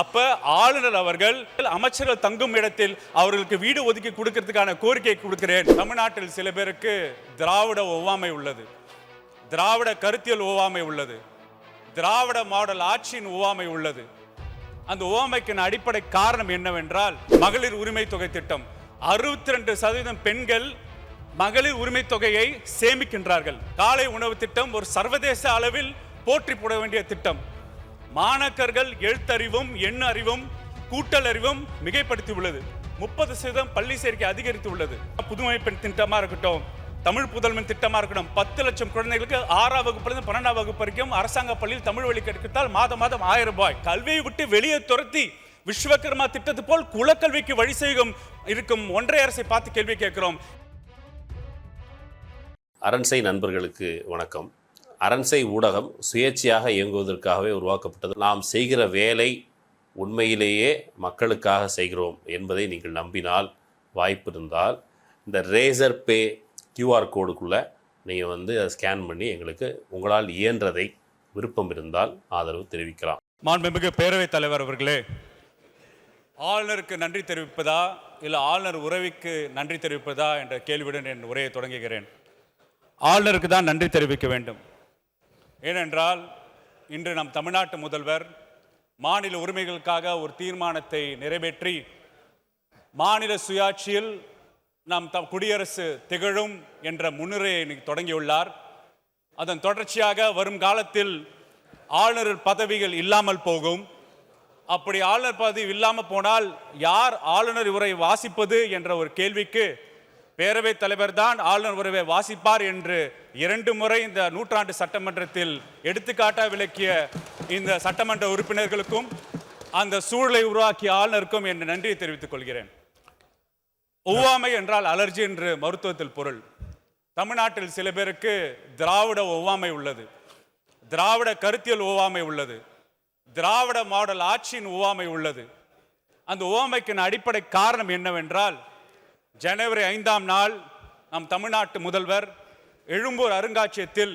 அப்ப ஆளுநர் அவர்கள் அமைச்சர்கள் தங்கும் இடத்தில் அவர்களுக்கு வீடு ஒதுக்கி கொடுக்கறதுக்கான கோரிக்கை கொடுக்கிறேன். தமிழ்நாட்டில் சில பேருக்கு திராவிட ஒவ்வாமை உள்ளது. திராவிட கருத்தியல் ஒவ்வாமை உள்ளது. திராவிட மாடல் ஆட்சியின் ஒவ்வாமை உள்ளது. அந்த ஒவ்வாமைக்கான அடிப்படை காரணம் என்னவென்றால் மகளிர் உரிமை தொகை திட்டம். அறுபத்தி ரெண்டு சதவீதம் பெண்கள் மகளிர் உரிமை தொகையை சேமிக்கின்றார்கள். காலை உணவு திட்டம் ஒரு சர்வதேச அளவில் போற்றி போட வேண்டிய திட்டம். மாணக்கர்கள் எழுத்தறிவும் எண் அறிவும் கூட்டல் அறிவும் மிகைப்படுத்தி உள்ளது முப்பது சதவீதம் பள்ளி சேர்க்கை அதிகரித்து உள்ளது புதுமை பெண் திட்டமா இருக்கட்டும் தமிழ் புதல்வன் திட்டமா இருக்கட்டும் பத்து லட்சம் குழந்தைகளுக்கு ஆறாம் வகுப்புலேருந்து பன்னெண்டாம் வகுப்பு வரைக்கும் அரசாங்க பள்ளியில் தமிழ் வழி கற்பித்தால் மாதம் மாதம் ஆயிரம் ரூபாய். கல்வியை விட்டு வெளியே துரத்தி விஸ்வகர்மா திட்டத்து போல் குலக்கல்விக்கு வழி செய்யும் இருக்கும் ஒன்றிய அரசை பார்த்து கேள்வி கேட்கிறோம். அரண்சை நண்பர்களுக்கு வணக்கம். அரண்சை ஊடகம் சுயேட்சையாக இயங்குவதற்காகவே உருவாக்கப்பட்டது. நாம் செய்கிற வேலை உண்மையிலேயே மக்களுக்காக செய்கிறோம் என்பதை நீங்கள் நம்பினால் வாய்ப்பு இருந்தால் இந்த ரேசர் பே கியூஆர் கோடுக்குள்ளே நீங்கள் வந்து அதை ஸ்கேன் பண்ணி எங்களுக்கு உங்களால் இயன்றதை விருப்பம் இருந்தால் ஆதரவு தெரிவிக்கலாம். மாண்புமிகு பேரவைத் தலைவர் அவர்களே ஆளுநருக்கு நன்றி தெரிவிப்பதா இல்லை ஆளுநர் உறவிக்கு நன்றி தெரிவிப்பதா என்ற கேள்வியுடன் என் உரையை தொடங்குகிறேன். ஆளுநருக்கு தான் நன்றி தெரிவிக்க வேண்டும். ஏனென்றால் இன்று நம் தமிழ்நாட்டு முதல்வர் மாநில உரிமைகளுக்காக ஒரு தீர்மானத்தை நிறைவேற்றி மாநில சுயாட்சியில் நம் த குடியரசு திகழும் என்ற முன்னுரையை இன்னைக்கு தொடங்கியுள்ளார். அதன் தொடர்ச்சியாக வரும் காலத்தில் ஆளுநர் பதவிகள் இல்லாமல் போகும். அப்படி ஆளுநர் பதவி இல்லாமல் போனால் யார் ஆளுநர் உரை வாசிப்பது என்ற ஒரு கேள்விக்கு பேரவைத் தலைவர் தான் ஆளுநர் உறவை வாசிப்பார் என்று இரண்டு முறை இந்த நூற்றாண்டு சட்டமன்றத்தில் எடுத்துக்காட்டாக விளக்கிய இந்த சட்டமன்ற உறுப்பினர்களுக்கும் அந்த சூழலை உருவாக்கிய ஆளுநருக்கும் என் நன்றியை தெரிவித்துக் கொள்கிறேன். ஒவ்வாமை என்றால் அலர்ஜி என்று மருத்துவத்தில் பொருள். தமிழ்நாட்டில் சில பேருக்கு திராவிட ஒவ்வாமை உள்ளது. திராவிட கருத்தியல் ஒவ்வாமை உள்ளது. திராவிட மாடல் ஆட்சியின் ஒவ்வாமை உள்ளது. அந்த ஒவ்வாமைக்கான அடிப்படை காரணம் என்னவென்றால் ஜனவரி ஐந்தாம் நாள் நம் தமிழ்நாட்டு முதல்வர் எழும்பூர் அருங்காட்சியகத்தில்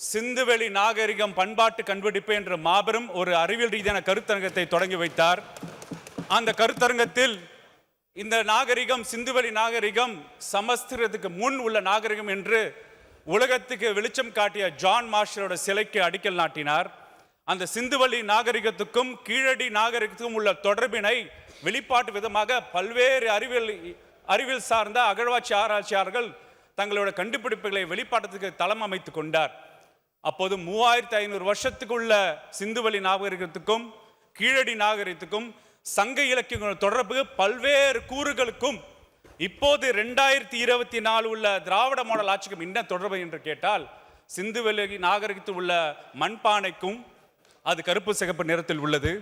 சிந்துவெளி நாகரிகம் பண்பாட்டு கண்டுபிடிப்பு என்ற மாபெரும் ஒரு அறிவியல் ரீதியான கருத்தரங்கத்தை தொடங்கி வைத்தார். அந்த கருத்தரங்கத்தில் இந்த நாகரிகம் சிந்துவெளி நாகரிகம் சமஸ்கிருதத்துக்கு முன் உள்ள நாகரிகம் என்று உலகத்துக்கு வெளிச்சம் காட்டிய ஜான் மார்ஷலோட சிலைக்கு அடிக்கல் நாட்டினார். அந்த சிந்துவெளி நாகரிகத்துக்கும் கீழடி நாகரிகத்துக்கும் உள்ள தொடர்பினை வெளிப்பாட்டு விதமாக பல்வேறு அறிவியல் அறிவியல் சார்ந்த அகழ்வாட்சி ஆராய்ச்சியாளர்கள் தங்களோட கண்டுபிடிப்புகளை வெளிப்பாட்டத்துக்கு தளம் அமைத்து கொண்டார். அப்போது மூவாயிரத்தி ஐநூறு வருஷத்துக்குள்ள சிந்துவெளி நாகரிகத்துக்கும் கீழடி நாகரிகத்துக்கும் சங்க இலக்கியங்களோட தொடர்பு பல்வேறு கூறுகளுக்கும் இப்போது ரெண்டாயிரத்தி இருபத்தி நாலு உள்ள திராவிட மாடல் ஆட்சிக்கும் என்ன தொடர்பு என்று கேட்டால் சிந்துவெளி நாகரிகத்தில் உள்ள மண்பானைக்கும் அது கருப்பு சிகப்பு நிறத்தில் உள்ளது.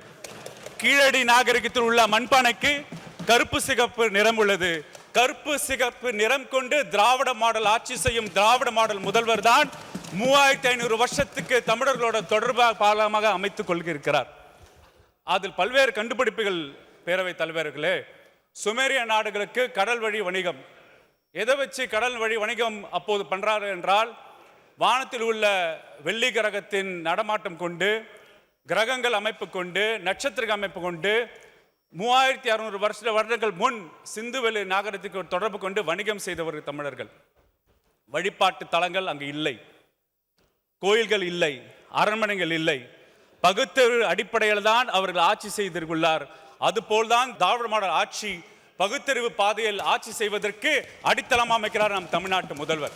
கீழடி நாகரிகத்தில் உள்ள மண்பானைக்கு கருப்பு சிகப்பு நிறம் உள்ளது. கருப்பு சிகப்பு நிறம் கொண்டு திராவிட மாடல் ஆட்சி செய்யும் திராவிட மாடல் முதல்வர் தான் மூவாயிரத்தி ஐநூறு வருஷத்துக்கு தமிழர்களோட தொடர்பு பாலமாக அமைத்துக் கொள்கிறார் அதில் பல்வேறு கண்டுபிடிப்புகள் பேரவைத் தலைவர்களே சுமேரிய நாடுகளுக்கு கடல் வழி வணிகம். எதை வச்சு கடல் வழி வணிகம் அப்போது பண்ணுறாரு என்றால் வானத்தில் உள்ள வெள்ளி கிரகத்தின் நடமாட்டம் கொண்டு கிரகங்கள் அமைப்பு கொண்டு நட்சத்திர அமைப்பு கொண்டு மூவாயிரத்தி அறுநூறு வருஷ வருடங்கள் முன் சிந்துவெளி நாகரத்துக்கு தொடர்பு கொண்டு வணிகம் செய்தவர்கள் தமிழர்கள். வழிபாட்டு தலங்கள் அங்கு இல்லை. கோயில்கள் இல்லை. அரண்மனைகள் இல்லை. பகுத்தறிவு அடிப்படையில் தான் அவர்கள் ஆட்சி செய்திருக்குள்ளார் அதுபோல்தான் திராவிட மாடல் ஆட்சி பகுத்தறிவு பாதையில் ஆட்சி செய்வதற்கு அடித்தளம் அமைக்கிறார் நம் தமிழ்நாட்டு முதல்வர்.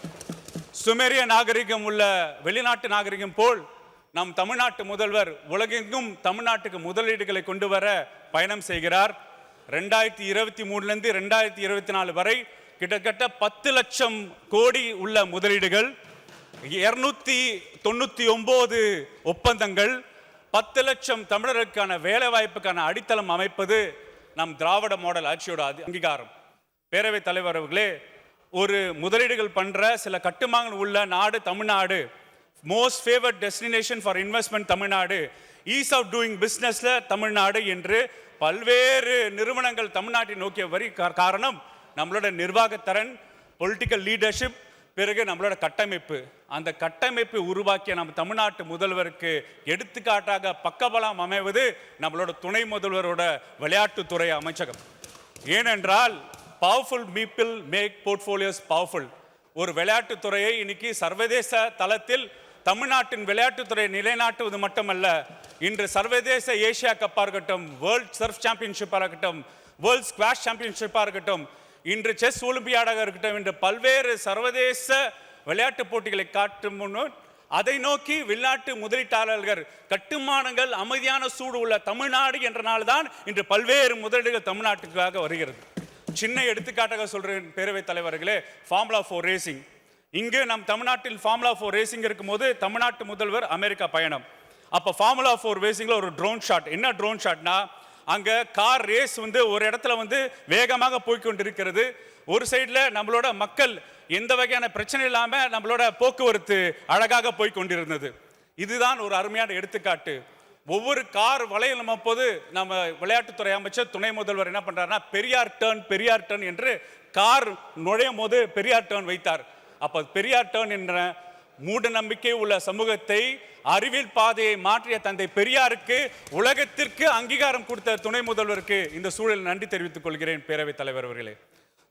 சுமேரிய நாகரிகம் உள்ள வெளிநாட்டு நாகரிகம் போல் நம் தமிழ்நாட்டு முதல்வர் உலகெங்கும் தமிழ்நாட்டுக்கு முதலீடுகளை கொண்டு வர பயணம் செய்கிறார். ரெண்டாயிரத்தி இருபத்தி மூணுலேருந்து ரெண்டாயிரத்தி இருபத்தி நாலு வரை கிட்டத்தட்ட பத்து லட்சம் கோடி உள்ள முதலீடுகள் இருநூத்தி தொண்ணூற்றி ஒம்பது ஒப்பந்தங்கள் பத்து லட்சம் தமிழருக்கான வேலைவாய்ப்புக்கான அடித்தளம் அமைப்பது நம் திராவிட மாடல் ஆட்சியோட அங்கீகாரம். பேரவைத் தலைவர் அவர்களே ஒரு முதலீடுகள் பண்ணுற சில கட்டுமானங்கள் உள்ள நாடு Tamil Nadu. Most favoured destination for investment Tamil Nadu. Ease of doing பிஸ்னஸில் தமிழ்நாடு என்று பல்வேறு நிறுவனங்கள் தமிழ்நாட்டை நோக்கிய வரி காரணம் நம்மளோட நிர்வாகத்திறன் பொலிட்டிக்கல் லீடர்ஷிப் பிறகு நம்மளோட கட்டமைப்பு. அந்த கட்டமைப்பை உருவாக்கிய நம்ம தமிழ்நாட்டு முதல்வருக்கு எடுத்துக்காட்டாக பக்கபலம் அமைவது நம்மளோட துணை முதல்வரோட விளையாட்டுத்துறை அமைச்சகம். ஏனென்றால் powerful people make portfolios powerful ஒரு விளையாட்டுத்துறையை இன்னைக்கு சர்வதேச தளத்தில் தமிழ்நாட்டின் விளையாட்டுத்துறை நிலைநாட்டுவது மட்டுமல்ல இன்று சர்வதேச ஏசியா கப்பாக இருக்கட்டும் வேர்ல்ட் சர்ஃப் சாம்பியன்ஷிப்பாக இருக்கட்டும் வேர்ல்ட் ஸ்குவாஷ் சாம்பியன்ஷிப்பாக இருக்கட்டும் இன்று செஸ் ஒலிம்பியாடாக இருக்கட்டும் இன்று பல்வேறு சர்வதேச விளையாட்டுப் போட்டிகளை காட்டும் முன்னு அதை நோக்கி வெளிநாட்டு முதலீட்டாளர்கள் கட்டுமானங்கள் அமைதியான சூடு உள்ள தமிழ்நாடு என்ற நாள்தான் இன்று பல்வேறு முதலீடுகள் தமிழ்நாட்டுக்காக வருகிறது. சின்ன எடுத்துக்காட்டாக சொல்கிறேன் பேரவைத் தலைவர்களே ஃபார்முலா ஃபோர் ரேசிங் இங்கு நம் தமிழ்நாட்டில் ஃபார்முலா ஃபோர் ரேசிங் இருக்கும்போது தமிழ்நாட்டு முதல்வர் அமெரிக்கா பயணம். அப்போ ஃபார்முலா ஃபோர் ரேசிங்கில் ஒரு ட்ரோன் ஷாட் என்ன ட்ரோன் ஷாட்னா அங்கே கார் ரேஸ் வந்து ஒரு இடத்துல வந்து வேகமாக போய்கொண்டிருக்கிறது. ஒரு சைடில் நம்மளோட மக்கள் எந்த வகையான பிரச்சனை இல்லாமல் நம்மளோட போக்குவரத்து அழகாக போய் கொண்டிருந்தது இதுதான் ஒரு அருமையான எடுத்துக்காட்டு. ஒவ்வொரு கார் வளையலும் அப்போது நம்ம விளையாட்டுத்துறை அமைச்சர் துணை முதல்வர் என்ன பண்றாருன்னா பெரியார் டேர்ன் பெரியார் டேர்ன் என்று கார் நுழையும் போது பெரியார் டேர்ன் வைத்தார். அப்போ பெரியார் டேர்ன் என்ற மூட நம்பிக்கை உள்ள சமூகத்தை அறிவியல் பாதையை மாற்றிய தந்தை பெரியாருக்கு உலகத்திற்கு அங்கீகாரம் கொடுத்த துணை முதல்வருக்கு இந்த சூழலில் நன்றி தெரிவித்துக் கொள்கிறேன் பேரவைத் தலைவர் அவர்களே.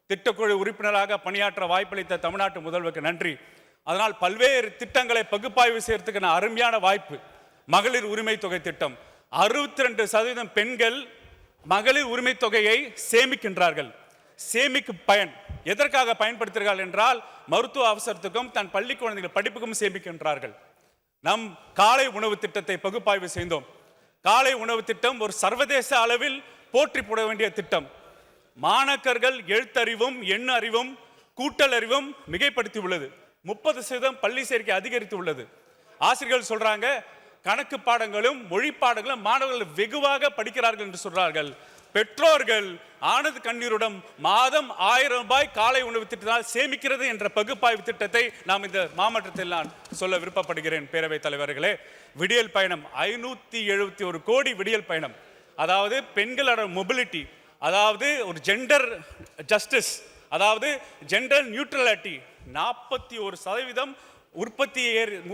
திட்டக்குழு உறுப்பினராக பணியாற்ற வாய்ப்பளித்த தமிழ்நாட்டு முதல்வருக்கு நன்றி. அதனால் பல்வேறு திட்டங்களை பகுப்பாய்வு செய்யறதுக்கு நான் அருமையான வாய்ப்பு. மகளிர் உரிமை தொகை திட்டம். அறுபத்தி ரெண்டு சதவீதம் பெண்கள் மகளிர் உரிமை தொகையை சேமிக்கின்றார்கள். சேமிக்கு பயன். எதற்காக பயன்படுத்துகிறார்கள் என்றால் மருத்துவ அவசரத்துக்கும் தன் பள்ளி குழந்தைகள் படிப்புக்கும் சேமிக்கின்றார்கள். நம் காலை உணவு திட்டத்தை பகுப்பாய்வு செய்தோம். காலை உணவு திட்டம் ஒரு சர்வதேச அளவில் போற்றி போட வேண்டிய திட்டம். மாணக்கர்கள் எழுத்தறிவும் எண்ண அறிவும் கூட்டல் அறிவும் மிகைப்படுத்தி உள்ளது முப்பது சதவீதம் பள்ளி சேர்க்கை அதிகரித்து உள்ளது ஆசிரியர்கள் சொல்றாங்க கணக்கு பாடங்களும் மொழி பாடங்களும் மாணவர்கள் வெகுவாக படிக்கிறார்கள் என்று சொல்றார்கள். பெற்றோர்கள் ஆனது கண்ணீருடன் மாதம் ஆயிரம் ரூபாய் காலை உணவு திட்டத்தால் சேமிக்கிறது என்ற பகுப்பாய்வு திட்டத்தை நாம் இந்த மாவட்டத்தில் நான் சொல்ல விருப்பப்படுகிறேன் பேரவைத் தலைவர்களே. விடியல் பயணம் ஐநூற்றி எழுபத்தி ஒரு கோடி விடியல் பயணம். அதாவது பெண்களோட மொபிலிட்டி அதாவது ஒரு ஜெண்டர் ஜஸ்டிஸ் அதாவது ஜெண்டர் நியூட்ரலிட்டி நாற்பத்தி ஒரு சதவீதம் உற்பத்தி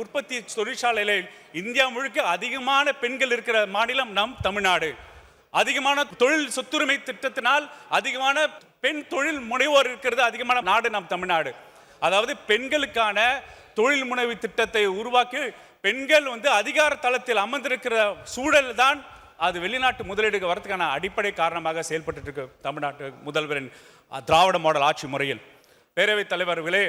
உற்பத்தி தொழிற்சாலையில் இந்தியா முழுக்க அதிகமான பெண்கள் இருக்கிற மாநிலம் நம் தமிழ்நாடு. அதிகமான தொழில் சொத்துரிமை திட்டத்தினால் அதிகமான பெண் தொழில் முனைவோர் இருக்கிறது அதிகமான நாடு நம் தமிழ்நாடு. அதாவது பெண்களுக்கான தொழில் முனைவு திட்டத்தை உருவாக்கி பெண்கள் வந்து அதிகார தளத்தில் அமர்ந்திருக்கிற சூழல் தான் அது வெளிநாட்டு முதலீடுக்கு வரதுக்கான அடிப்படை காரணமாக செயல்பட்டு இருக்கு தமிழ்நாட்டு முதல்வரின் திராவிட மாடல் ஆட்சி முறையில். பேரவைத் தலைவர்களே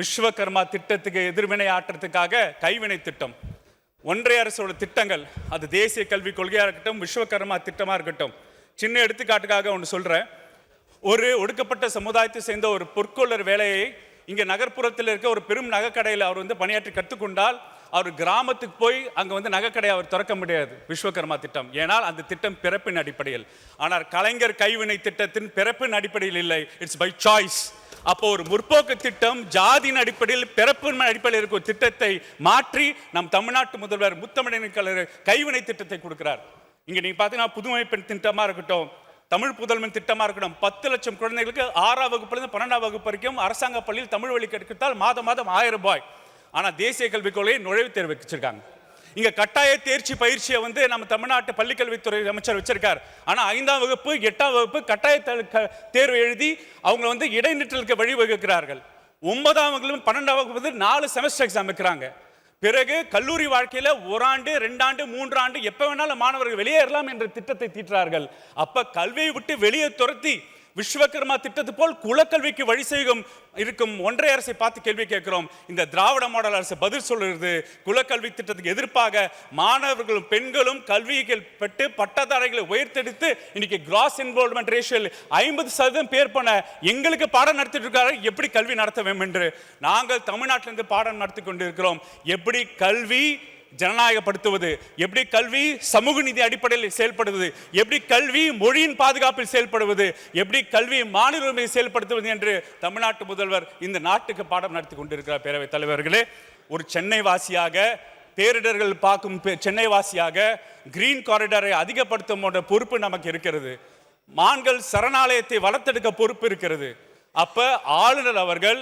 விஸ்வகர்மா திட்டத்துக்கு எதிர்வினை ஆற்றத்துக்காக கைவினை திட்டம். ஒன்றிய அரசோட திட்டங்கள் அது தேசிய கல்விக் கொள்கையாக இருக்கட்டும் விஸ்வகர்மா திட்டமாக இருக்கட்டும். சின்ன எடுத்துக்காட்டுக்காக ஒன்று சொல்கிறேன் ஒரு ஒடுக்கப்பட்ட சமுதாயத்தை சேர்ந்த ஒரு பொற்கொள்ளர் வேலையை இங்கே நகர்ப்புறத்தில் இருக்க ஒரு பெரும் நகைக்கடையில் அவர் வந்து பணியாற்றி கற்றுக்கொண்டால் அவர் கிராமத்துக்கு போய் அங்கே வந்து நகைக்கடையை அவர் திறக்க முடியாது விஸ்வகர்மா திட்டம். ஏனால் அந்த திட்டம் பிறப்பின் அடிப்படையில். ஆனால் கலைஞர் கைவினை திட்டத்தின் பிறப்பின் அடிப்படையில் இல்லை. இட்ஸ் பை சாய்ஸ் அப்போ ஒரு முற்போக்கு திட்டம் ஜாதியின் அடிப்படையில் பிறப்பின் அடிப்படையில் இருக்கும் திட்டத்தை மாற்றி நம் தமிழ்நாட்டு முதல்வர் முத்தமிழன் கலைஞர் கைவினை திட்டத்தை கொடுக்கிறார். இங்கே நீங்க பார்த்தீங்கன்னா புதுமை பெண் திட்டமாக இருக்கட்டும் தமிழ் புதல்வன் திட்டமாக இருக்கட்டும் பத்து லட்சம் குழந்தைகளுக்கு ஆறாம் வகுப்புலேருந்து பன்னெண்டாம் வகுப்பு வரைக்கும் அரசாங்க பள்ளியில் தமிழ் வழி கற்பித்தால் மாதம் மாதம் ஆயிரம் ரூபாய். ஆனால் தேசிய கல்விக் கொள்கையை நுழைவுத் தேர்வு வச்சிருக்காங்க. இங்கே கட்டாய தேர்ச்சி பயிற்சியை வந்து நம்ம தமிழ்நாட்டு பள்ளிக்கல்வித்துறை அமைச்சர் வச்சிருக்கார். ஆனால் ஐந்தாம் வகுப்பு எட்டாம் வகுப்பு கட்டாய க- தேர்வு எழுதி அவங்க வந்து இடைநிற்றலுக்கு வழிவகுக்கிறார்கள். ஒன்பதாம் வகுப்பு பன்னெண்டாம் வகுப்பு வந்து நாலு செமஸ்டர் எக்ஸாம் வைக்கிறாங்க. பிறகு கல்லூரி வாழ்க்கையில ஓராண்டு ரெண்டாண்டு மூன்றாண்டு எப்போ வேணாலும் மாணவர்கள் வெளியேறலாம் என்ற திட்டத்தை தீட்டுறார்கள். அப்போ கல்வியை விட்டு வெளியே துரத்தி விஸ்வகர்மா திட்டத்து போல் குலக்கல்விக்கு வழி செய்யும் இருக்கும் ஒன்றிய அரசை பார்த்து கேள்வி கேட்கிறோம். இந்த திராவிட மாடல் அரசு பதில் சொல்லுறது குலக்கல்வி திட்டத்துக்கு எதிர்ப்பாக மாணவர்களும் பெண்களும் கல்விகள் பெற்று பட்டதாரிகளை உயர்த்தெடுத்து இன்னைக்கு கிராஸ் என்ரோல்மெண்ட் ரேஷியல் ஐம்பது சதவீதம் பேர் பண்ண எங்களுக்கு பாடம் நடத்திட்டு இருக்காரு. எப்படி கல்வி நடத்த வேண்டும் என்று நாங்கள் தமிழ்நாட்டிலிருந்து பாடம் நடத்தி கொண்டிருக்கிறோம். எப்படி கல்வி ஜனநாயகப்படுத்துவது எப்படி கல்வி சமூக நிதி அடிப்படையில் செயல்படுவது எப்படி கல்வி மொழியின் பாதுகாப்பில் செயல்படுவது எப்படி கல்வி மாநில உரிமையை செயல்படுத்துவது என்று தமிழ்நாட்டு முதல்வர் இந்த நாட்டுக்கு பாடம் நடத்தி கொண்டிருக்கிறார் பேரவைத் தலைவர்களே. ஒரு சென்னை வாசியாக பேரிடர்கள் பார்க்கும் சென்னை வாசியாக கிரீன் காரிடரை அதிகப்படுத்தும் போன்ற பொறுப்பு நமக்கு இருக்கிறது. மான்கள் சரணாலயத்தை வளர்த்தெடுக்க பொறுப்பு இருக்கிறது. அப்போ ஆளுநர் அவர்கள்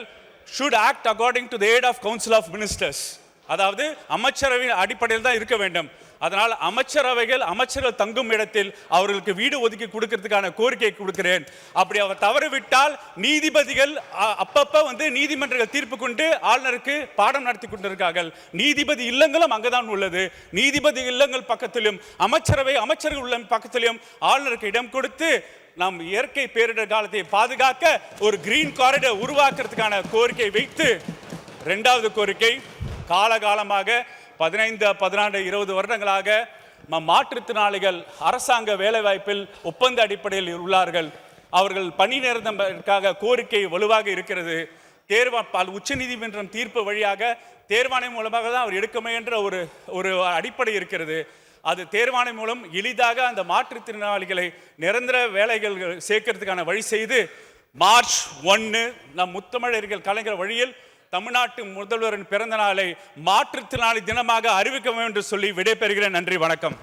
should act according to the aid of council of ministers அதாவது அமைச்சரவையின் அடிப்படையில் தான் இருக்க வேண்டும். அதனால் அமைச்சரவைகள் அமைச்சர்கள் தங்கும் இடத்தில் அவர்களுக்கு வீடு ஒதுக்கி கொடுக்கறதுக்கான கோரிக்கை கொடுக்கிறேன். அப்படி அவர் தவறிவிட்டால் நீதிபதிகள் அ- வந்து நீதிமன்றங்கள் தீர்ப்பு கொண்டு ஆளுநருக்கு பாடம் நடத்தி கொண்டிருக்கார்கள். நீதிபதி இல்லங்களும் அங்கதான் உள்ளது. நீதிபதி இல்லங்கள் பக்கத்திலும் அமைச்சரவை அமைச்சர்கள் உள்ள பக்கத்திலும் ஆளுநருக்கு இடம் கொடுத்து நாம் இயற்கை பேரிடர் காலத்தை பாதுகாக்க ஒரு கிரீன் காரிடர் உருவாக்குறதுக்கான கோரிக்கை வைத்து ரெண்டாவது கோரிக்கை காலகாலமாக பதினைந்து பதினான்கு இருபது வருடங்களாக மாற்றுத்திறனாளிகள் அரசாங்க வேலைவாய்ப்பில் ஒப்பந்த அடிப்படையில் உள்ளார்கள். அவர்கள் பணி நிரந்தரத்திற்காக கோரிக்கை வலுவாக இருக்கிறது. தேர்வா உச்ச உச்சநீதிமன்றம் தீர்ப்பு வழியாக தேர்வாணையம் மூலமாக தான் அவர் எடுக்க என்ற ஒரு ஒரு அடிப்படை இருக்கிறது. அது தேர்வாணை மூலம் எளிதாக அந்த மாற்றுத்திறனாளிகளை நிரந்தர வேலைகள் சேர்க்கறதுக்கான வழி செய்து மார்ச் ஒன்று நம் முத்தமிழர்கள் கலைஞர் வழியில் தமிழ்நாட்டு முதல்வரின் பிறந்த நாளை மாற்றுத்திறனாளி தினமாக அறிவிக்க வேண்டும் என்று சொல்லி விடைபெறுகிறேன். நன்றி வணக்கம்.